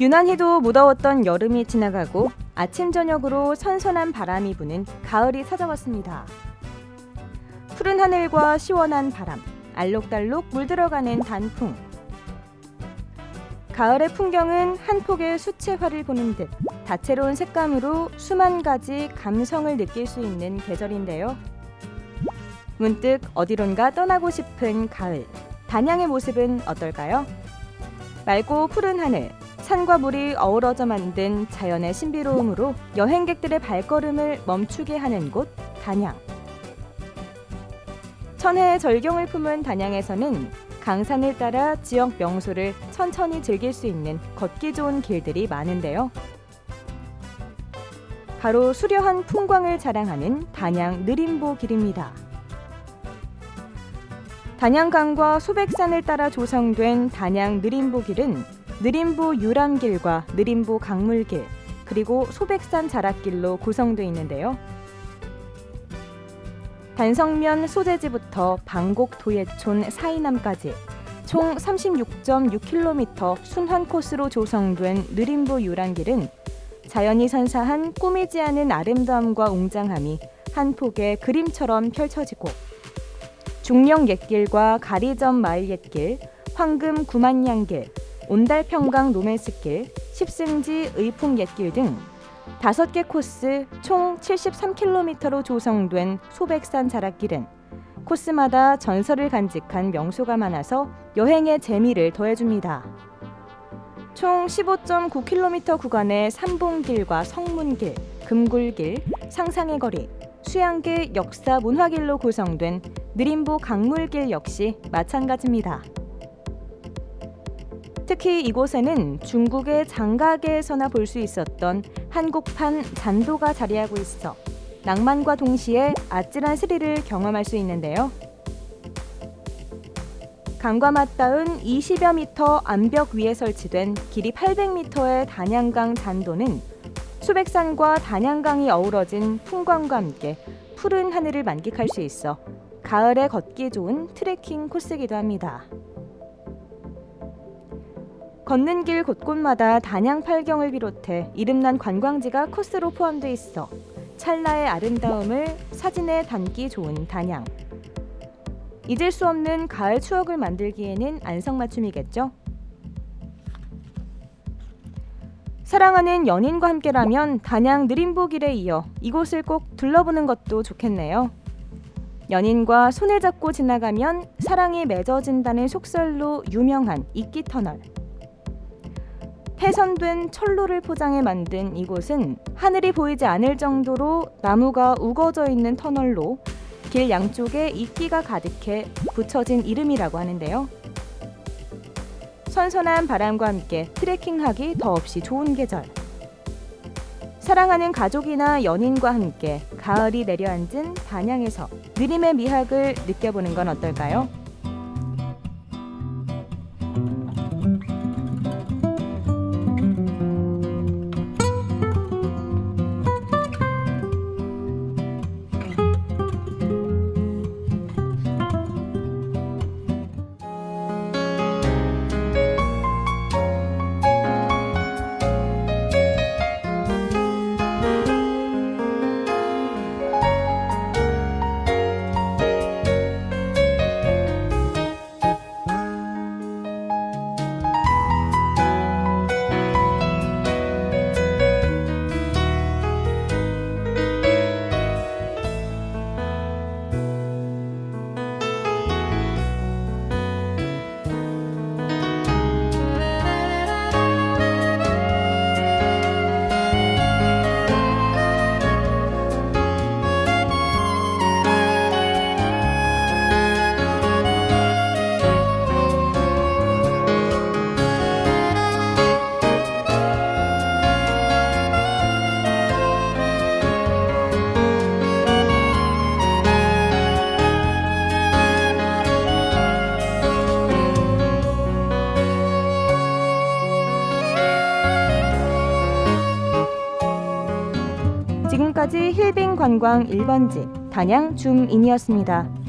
유난히도 무더웠던 여름이 지나가고 아침 저녁으로 선선한 바람이 부는 가을이 찾아왔습니다. 푸른 하늘과 시원한 바람, 알록달록 물들어가는 단풍. 가을의 풍경은 한 폭의 수채화를 보는 듯 다채로운 색감으로 수만 가지 감성을 느낄 수 있는 계절인데요. 문득 어디론가 떠나고 싶은 가을. 단양의 모습은 어떨까요? 맑고 푸른 하늘, 산과 물이 어우러져 만든 자연의 신비로움으로 여행객들의 발걸음을 멈추게 하는 곳 단양. 천혜의 절경을 품은 단양에서는 강산을 따라 지역 명소를 천천히 즐길 수 있는 걷기 좋은 길들이 많은데요. 바로 수려한 풍광을 자랑하는 단양 느림보 길입니다. 단양강과 소백산을 따라 조성된 단양 느림보 길은 느림보 유람길과 느림보 강물길 그리고 소백산 자락길로 구성되어 있는데요. 단성면 소재지부터 방곡 도예촌 사이남까지 총 36.6km 순환 코스로 조성된 느림보 유람길은 자연이 선사한 꾸미지 않은 아름다움과 웅장함이 한 폭의 그림처럼 펼쳐지고 중령 옛길과 가리점 마을 옛길, 황금 구만양길, 온달평강 노맨스길, 십승지 의풍 옛길 등 다섯 개 코스 총 73km로 조성된 소백산 자락길은 코스마다 전설을 간직한 명소가 많아서 여행의 재미를 더해줍니다. 총 15.9km 구간의 삼봉길과 성문길, 금굴길, 상상의 거리, 수양길 역사 문화길로 구성된 느림보 강물길 역시 마찬가지입니다. 특히 이곳에는 중국의 장가계에서나 볼 수 있었던 한국판 잔도가 자리하고 있어 낭만과 동시에 아찔한 스릴을 경험할 수 있는데요. 강과 맞닿은 20여 미터 암벽 위에 설치된 길이 800m의 단양강 잔도는 수백산과 단양강이 어우러진 풍광과 함께 푸른 하늘을 만끽할 수 있어 가을에 걷기 좋은 트레킹 코스이기도 합니다. 걷는 길 곳곳마다 단양 팔경을 비롯해 이름난 관광지가 코스로 포함돼 있어 찰나의 아름다움을 사진에 담기 좋은 단양. 잊을 수 없는 가을 추억을 만들기에는 안성맞춤이겠죠. 사랑하는 연인과 함께라면 단양 느림보길에 이어 이곳을 꼭 둘러보는 것도 좋겠네요. 연인과 손을 잡고 지나가면 사랑이 맺어진다는 속설로 유명한 이끼 터널. 폐선된 철로를 포장해 만든 이곳은 하늘이 보이지 않을 정도로 나무가 우거져 있는 터널로 길 양쪽에 이끼가 가득해 붙여진 이름이라고 하는데요. 선선한 바람과 함께 트레킹하기 더없이 좋은 계절. 사랑하는 가족이나 연인과 함께 가을이 내려앉은 단양에서 느림의 미학을 느껴보는 건 어떨까요? 지금까지 힐빙 관광 1번지 단양 줌인이었습니다.